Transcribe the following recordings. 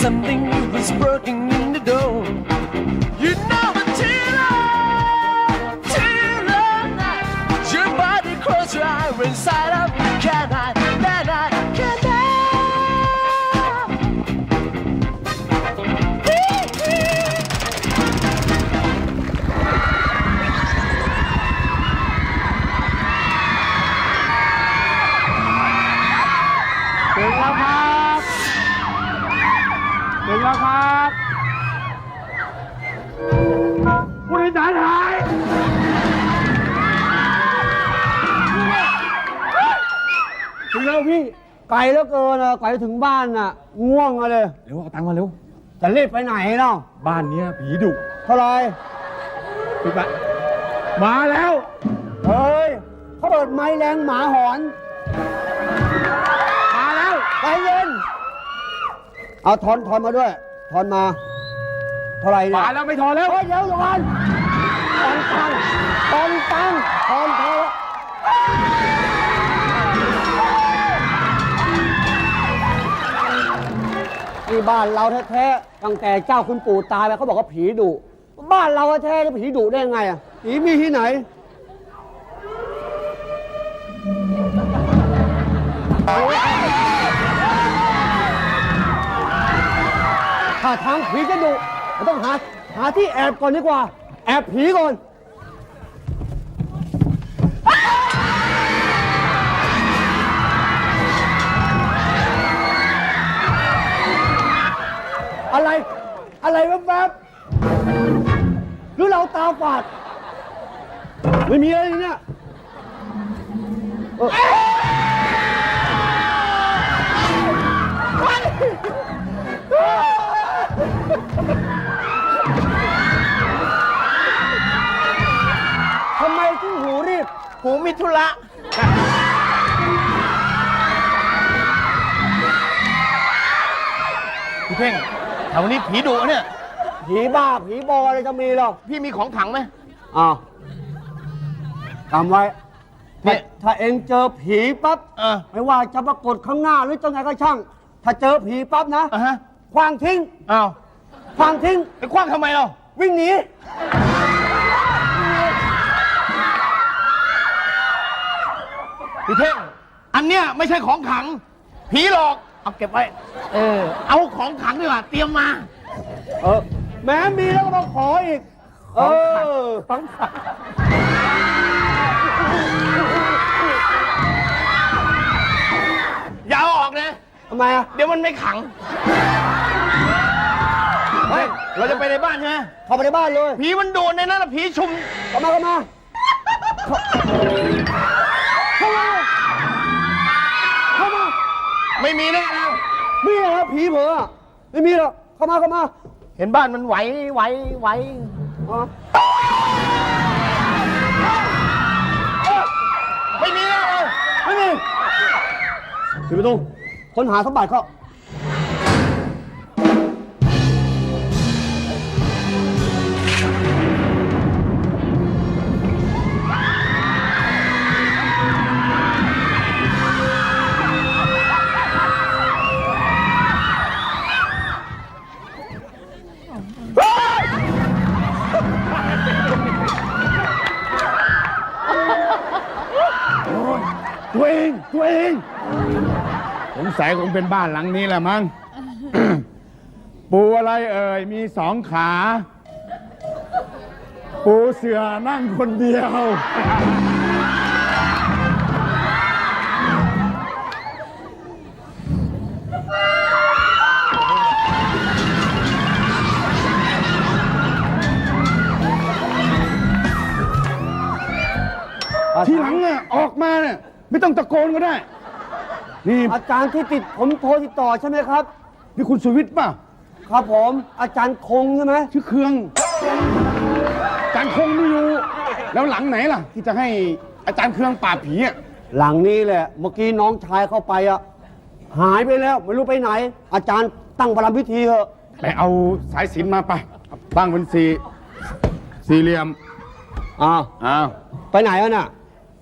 something was broken ไกลแล้วเกินอะไกลถึงบ้านอะ ง่วงอะเลย เร็วเอาตังค์มาเร็ว จะรีบไปไหนเนาะบ้านเนี้ยผีดุเท่าไหรพี่ปะมาแล้ว เฮ้ยเขาเปิดไม้แรงหมาหอน มาแล้วใจเย็น เอาทอนทอนมาด้วย ทอนมา เท่าไหรเนี่ย มาแล้วไม่ทอแล้ว เฮ้ยเดี๋ยวก่อนทอนตังค์ทอนตังค์ทอนทอ นนี่บ้านเราแท้ๆ ตั้งแต่เจ้าคุณปู่ตายไปเขาบอกว่าผีดุ บ้านเราแท้ๆจะผีดุได้ไงอะ ผีมีที่ไหน ถ้าทางผีจะดุเราต้องหา หาที่แอบก่อนดีกว่า แอบผีก่อน อะไร อะไรแวบๆหรือเราตาฝาด ไม่มีอะไรเนี่ยเออทำไมถึงหูรีบ หูมิธุระพี่เพ่ง แถวนี้ผีดุเนี่ย ผีบ้าผีบออะไรจะมีหรอกพี่มีของขังไหม อ้าวจำไว้เนี่ถ้าย ถ้าเองเจอผีปั๊บเออ ไม่ว่าจะปรากฏข้างหน้าหรือจะไงก็ช่าง ถ้าเจอผีปั๊บนะอะฮะ คว้างทิ้งอ้าวคว้างทิ้ง ไปคว้างทำไมเราวิ่งหนีพี่เพ่งอันเนี้ยไม่ใช่ของขัง ผีหลอก เอาเก็บไว้ เออ เอาของขังดีกว่าเตรียมมา เออ แม้มีแล้วก็มาขออีก เอออย่าเอาออกนะ ทำไมอะ เดี๋ยวมันไม่ขัง เฮ้ย เราจะไปในบ้านใช่ไหมเข้าไปในบ้านเลยผีมันโดนในนั้นนะผีชุม เข้ามาเข้ามาเข้ามาเข้ามา ไม่มีแน่นะมีเหรอผีเผลออะไม่มีหรอกเข้ามาเข้ามาเห็นบ้านมันไหวไหวไหวอ๋อไม่มีแน่เลยไม่มีปิดประตูค้นหาสมบัติเขา ตัวเองตัวเองสงสัยคงเป็นบ้านหลังนี้แหละมั้ง ปูอะไรเอ่ย มีสองขา ปูเสือนั่งคนเดียว ทีหลังเนี่ยออกมาเนี่ย ไม่ต้องตะโกนก็ได้ นี่อาจารย์ที่ติดผมโทรติดต่อใช่ไหมครับ นี่คุณสุวิทย์ป่ะครับผมอาจารย์คงใช่ไหมชื่อเครืองอาจารย์คงไม่อยู่ แล้วหลังไหนล่ะ ที่จะให้อาจารย์เครืองปราบผีอะหลังนี้แหละ เมื่อกี้น้องชายเข้าไปอะหายไปแล้วไม่รู้ไปไหน อาจารย์ตั้งประรำพิธีเถอะไปเอาสายสิญจนมาไปตั้งเป็นสี่สี่เหลี่ยมอ้าวอ้าวไปไหนอะน่ะ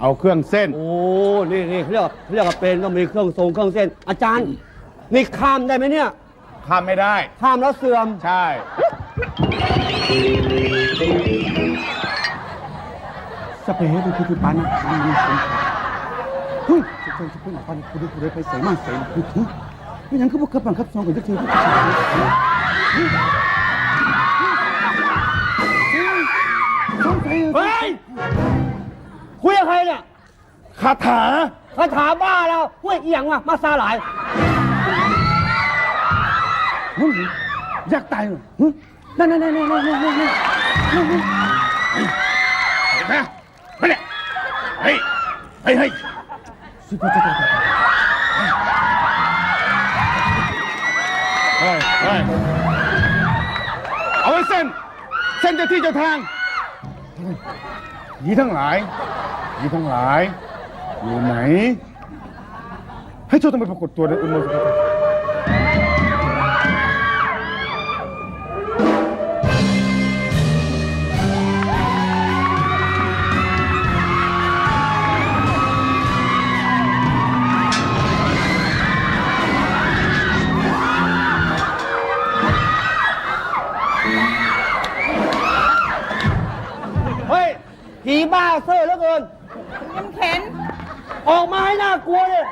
เอาเครื่องเส้น โอ้นี่นี่เขาเรียกว่าเขาเรียกว่าเป็นต้องมีเครื่องทรงเครื่องเส้น อาจารย์ นี่ข้ามได้ไหมเนี่ย ข้ามไม่ได้ ข้ามแล้วเสื่อม ใช่ สเปรย์เป็นคือปานะมันมีคนเฮ้ยจะเจอจะเป็นปันคุณดูคุณได้ไปใส่มาใส่คุณทุกไม่ยังคือพวกกระปังครับซองกันจะเจอพวกสงสัยเฮ้ย คุยกับใครเนี่ยคาถา คาถาบ้าแล้วห้วยเอียงว่ะมาซาหลายมึงอยากตายเหรอหึนั่นนั่นนั่นนั่นนั่นนั่นนั่นนั่นเห็นไหมมาเนี่ยเฮ้ยเฮ้ยเฮ้ยสุดยอดสุดยอดเฮ้ยเฮ้ยเอาไว้เส้น เส้นเจ้าที่เจ้าทางยีทั้งหลาย ยีทั้งหลาย อยู่ไหน ให้ช่วยต้องไปปรากฏตัวในอุโมงค์ เฮ้ยผีบ้าเซ่อเหลือเกิน มันเข็นออกมาให้น่ากลัวเลย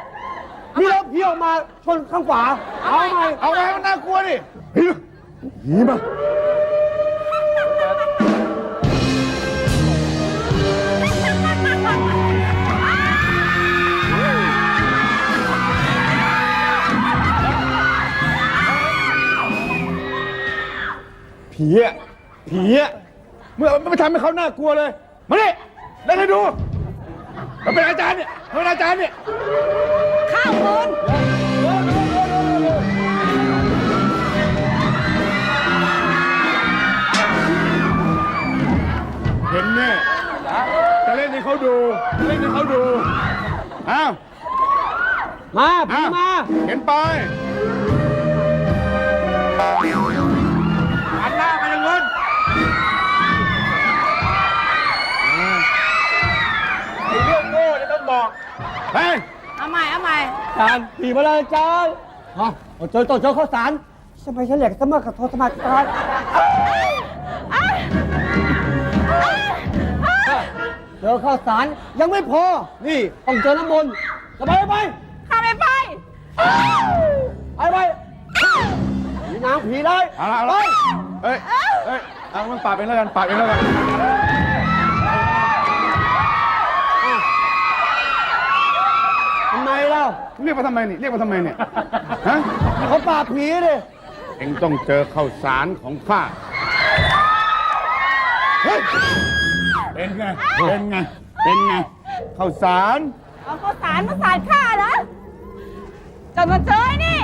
นี่เราพี่ออกมาชนข้างขวา เอาไหมเอาไงมันน่ากลัวดิผีผีมาผีอะผีอะเมื่อไม่ทำให้เขาน่ากลัวเลย มาดิเล่นให้ดู มันเป็นอาจารย์เนี่ยมันเป็นอาจารย์เนี่ยข้าวคุณเห็นแน่จะเล่นให้เขาดู เล่นให้เขาดูอ้าวมาผีอ้าวมา เห็นไป เอาใหม่เอาใหม่จานผีมาเลยจานฮะเจอต่อเจอข้าวสารสมัยฉันแหลกสมัครกับโทรสมัครการเจอข้าวสารยังไม่พอ นี่ต้องเจอน้ำมนต์จะไปไปข้าไม่ไปไปไปผีนางผีได้เอาละเอาละเฮ้ยเฮ้ยเอามันปาดเองแล้วกันปาดเองแล้วกัน รียกมาทำไมนี่เรียกมาทำไมเนี่ยฮะเขาปราบผีเลยเองต้องเจอข้าวสารของข้าเฮ้ยเป็นไงเป็นไงเป็นไงข้าวสารเอาข้าวสารมาสาดข้าเหรอจนมาเจอไอ้นี่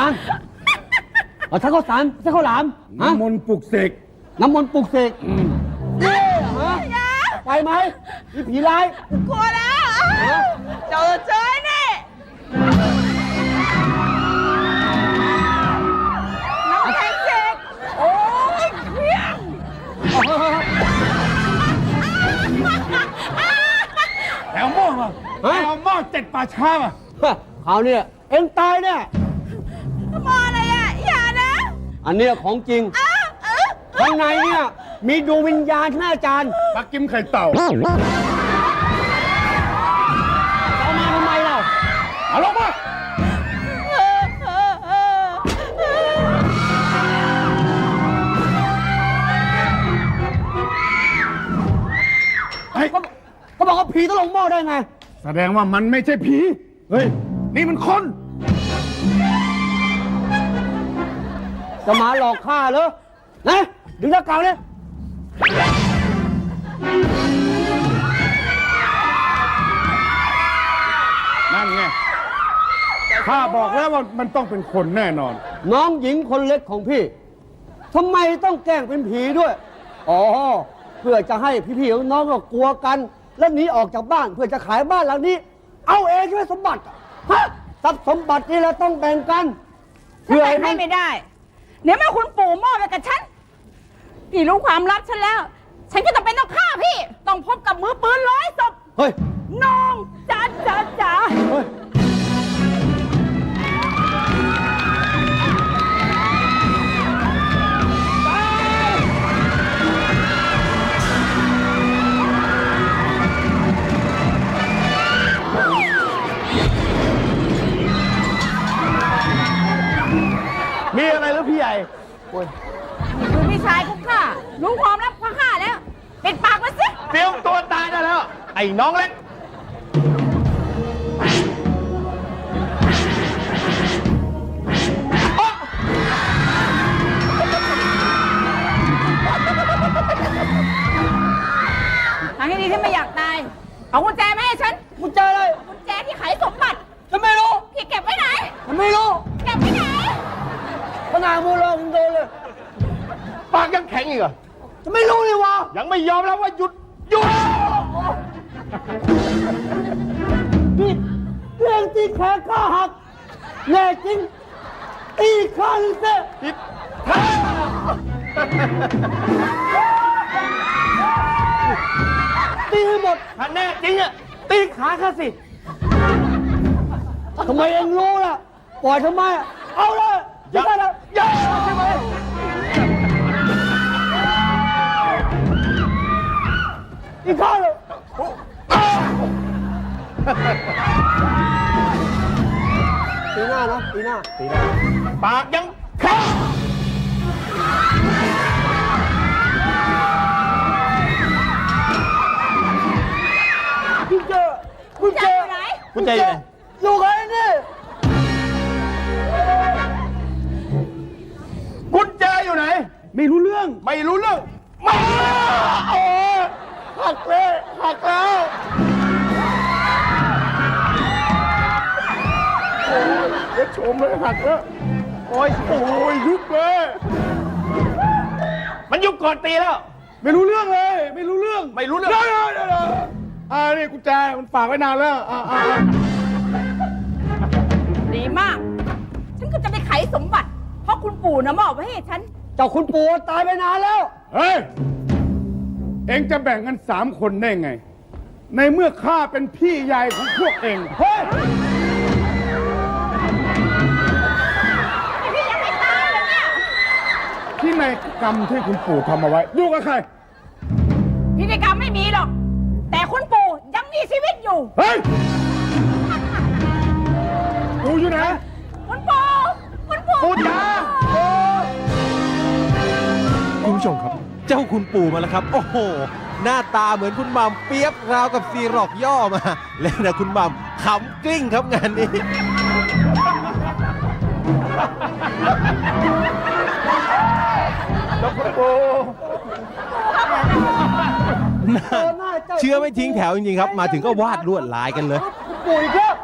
อาจารย์เอาใช้ข้าวสารใช้ข้าวหลามฮะน้ำมนต์ปลุกเสกน้ำมนต์ปลุกเสกนี่ฮะอย่าไปไหมมีผีร้าย กลัวแล้วเจอเจอไอ้นี่น้ำแข็งเจ็กโอ้ยเพี้ยงแล้วหม้อมาแล้วหม้อเจ็ดป่าช้ามาคราวเนี้ยเอ็งตายแน่ม อันเนี้ยของจริงอ้าวเออข้างในเนี่ยมีดวงวิญญาณใช่ไหมอาจารย์ปักกิมไข่เต่าเอามาทำไมเราเอาลงมาเออเออเออเออเฮ้ยเขาบอกว่าผีต้องลงหม้อได้ไง แสดงว่ามันไม่ใช่ผี เฮ้ย นี่มันคน จะมาหลอกข้าเหรอนะดึงหน้ากากเลยนั่นไงข้าบอกแล้วว่ามันต้องเป็นคนแน่นอน น้องหญิงคนเล็กของพี่ทำไมต้องแกล้งเป็นผีด้วย อ๋อ เพื่อจะให้พี่ๆน้องๆก็กลัวกัน แล้วหนีออกจากบ้านเพื่อจะขายบ้านหลังนี้ เอาเองใช่ไหมสมบัติอะฮะ ทรัพย์สมบัตินี่เราต้องแบ่งกันฉันเพื่อแบ่ให้งมัให้นไม่ได้ เดี๋ยวแม่คุณปู่มอบไปกับฉันพี่รู้ความลับฉันแล้ว ฉันก็จะเป็นต้องฆ่าพี่ ต้องพบกับมือปืนร้อยศพเฮ้ย น้องจ๋าจ๋าจ๋าเฮ้ย นี่คือพี่ชายคุกฆ่ารู้ความลับข้าฆ่าแล้วปิดปากมันสิเตรียมตัวตายได้แล้ว ไอ้น้องเล็ก ทางที่ดีที่ไม่อยากตาย เอากุญแจมาให้ฉันกุญแจอะไรกุญแจที่ไขสมบัติ ฉันไม่รู้พี่เก็บไว้ไหน ฉันไม่รู้ นาดมือลองโดนเลย ปากยังแข็งอีกเหรอฉันไม่รู้เลยวะยังไม่ยอมแล้วว่าหยุดหยุดนี่เรื่องที่แขนข้าหักแน่จริงตีข้าหรือเปล่าผิดตีให้หมดถ้าแน่จริงอะตีขาข้าสิทำไมเองรู้ล่ะ ปล่อยทำไมอะเอาเลยอ ย่าไม่ได้แล้วอย่าใช่ไหมอีกข้างเลยปีหน้านะปีหน้าปากยังแข็งคุณเจอคุณเจอกุญแจอยู่ไหน อยู่ไหนอยู่ ไหนไม่รู้เรื่อง ไม่รู้เรื่องไม่รู้เรื่องโอ้ยหักเลยหักแล้วเดี๋ยวชมเลยหักแล้วโอ้ยโอ้ยยุบเลยมันยุบก่อนตีแล้ว ไม่รู้เรื่องเลย ไม่รู้เรื่องไม่รู้เรื่องเดี๋ยวเดี๋ยวเดี๋ยวอ่านี่กุญแจมันฝากไว้นานแล้วอ่าอ่าอ่าดีมาก ฉันก็จะไปไขสมบัติ เพราะคุณปู่นะมอบไว้ให้ฉัน เจ้าคุณปู่ตายไปนานแล้ว เฮ้ย เองจะแบ่งกันสามคนได้ไง ในเมื่อข้าเป็นพี่ใหญ่ของพวกเอง เฮ้ย พี่ยังไม่ตายเลยเนี่ย ที่ในกรรมที่คุณปู่ทำเอาไว้อยู่กับใคร พิธีกรรมไม่มีหรอก แต่คุณปู่ยังมีชีวิตอยู่ เฮ้ย ผู้ชมครับ เจ้าคุณปู่มาแล้วครับ โอ้โห หน้าตาเหมือนคุณหมัมเปียบราวกับซีรอกย่อมา แล้วนะคุณหมัมขำกลิ้งครับงานนี้เจอหน้าเจ้าเชื่อไม่ทิ้งแถวจริงๆครับ มาถึงก็วาดลวดลายกันเลย ปู่อีกแล้ว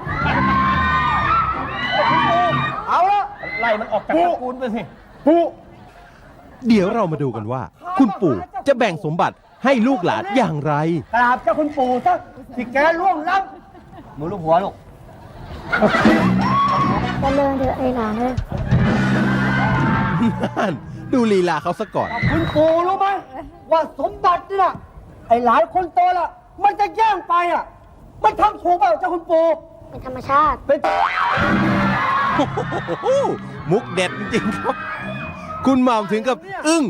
เอาละไล่มันออกจากตระกูลไปสิปู่ เดี๋ยวเรามาดูกันว่า คุณปู่จะแบ่งสมบัติให้ลูกหลานอย่างไร กราบเจ้าคุณปู่ซะที่แกล่วงล้ำมือลูกหัวลูกเจริญเถอะไอ้หลานเลยนั่นดูลีลาเขาซะก่อน คุณปู่รู้ไหมว่าสมบัตินี่นะไอ้หลานคนโตละมันจะแย่งไปอะ มันทำถูกเปล่าเจ้าคุณปู่เป็นธรรมชาติ เป็น โอ้โหมุกเด็ดจริงๆครับ คุณหม่ำถึงกับอึ้ง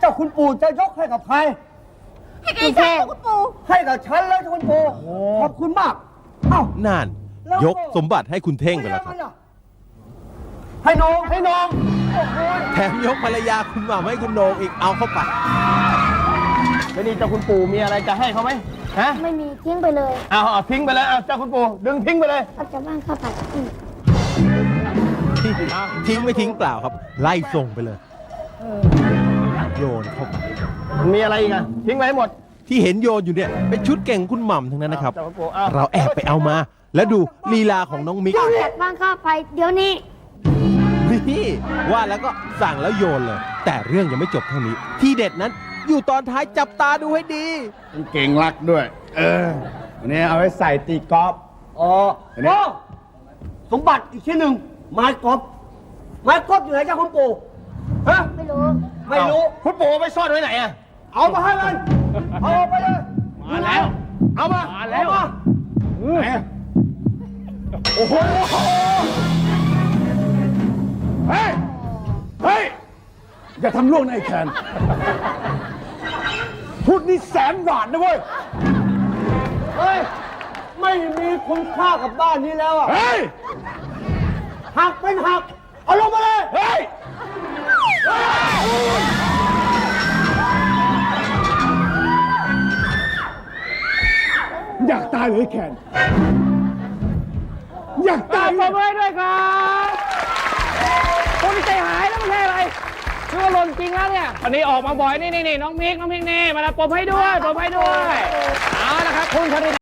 เจ้าคุณปู่จะยกให้กับใคร ให้แกใช้คุณปู่ให้กับฉันเลยเจ้าคุณปู่ขอบคุณมาก เอ้า นั่นยกสมบัติให้คุณเท่งไปแล้วครับ ให้น้องให้น้องแถมยกภรรยาคุณหม่ำให้คุณโหนงอีกเอาเข้าไป แล้วนี่เจ้าคุณปู่มีอะไรจะให้เขาไหมฮะไม่มีทิ้งไปเลยเอาเอาทิ้งไปเลยเอาเจ้าคุณปู่ดึงทิ้งไปเลยออกจากบ้านข้าวผัดอืมทิ้งไม่ทิ้งเปล่าครับ ไล่ส่งไปเลย โยนเข้าไปมีอะไรอีกอะทิ้งไปให้หมด ที่เห็นโยนอยู่เนี่ยเป็นชุดเก่งคุณหม่ำทั้งนั้นนะครับเจ้าคุณปู่เอาเราแอบไปเอามา แล้วดูลีลาของน้องมิกออกจากบ้านข้าวไปเดี๋ยวนี้ นี่ว่าแล้วก็สั่งแล้วโยนเลย แต่เรื่องยังไม่จบเท่านี้ ที่เด็ดนั้นอยู่ตอนท้ายจับตาดูให้ดี มันเก่งรักด้วย เอออันนี้เอาไว้ใส่ตีกอล์ฟอ๋ออันนี้โอ้สมบัติอีกชิ้นหนึ่งไม้กบไม้กบอยู่ไหนเจ้าคุณปู่ ฮะ ไม่รู้ ไม่รู้ คุณปู่เอาไปซ่อนไว้ไหนอะเอามาให้มัน เอาไปเลยมาแล้ว เอามามาแล้วไหนอะโอ้โห เฮ้ย เฮ้ย อย่าทำล่วงนายแคนพูดนี่แสนบาทนะเว้ย เฮ้ย ไม่มีคุณค่ากับบ้านนี้แล้วอะ เฮ้ย หักเป็นหัก เอาลงมาเลย เฮ้ย อยากตายเลยแคนอยากตายเลยด้วยครับคนใจหายแล้วไม่ใช่อะไรชื่อว่าหล่นจริงแล้วเนี่ยวันนี้ออกมาบ่อยนี่นี่นี่น้องมิกน้องมิกนี่มาแล้วปมให้ด้วยปมให้ด้วย เอาละครับคุณคณิ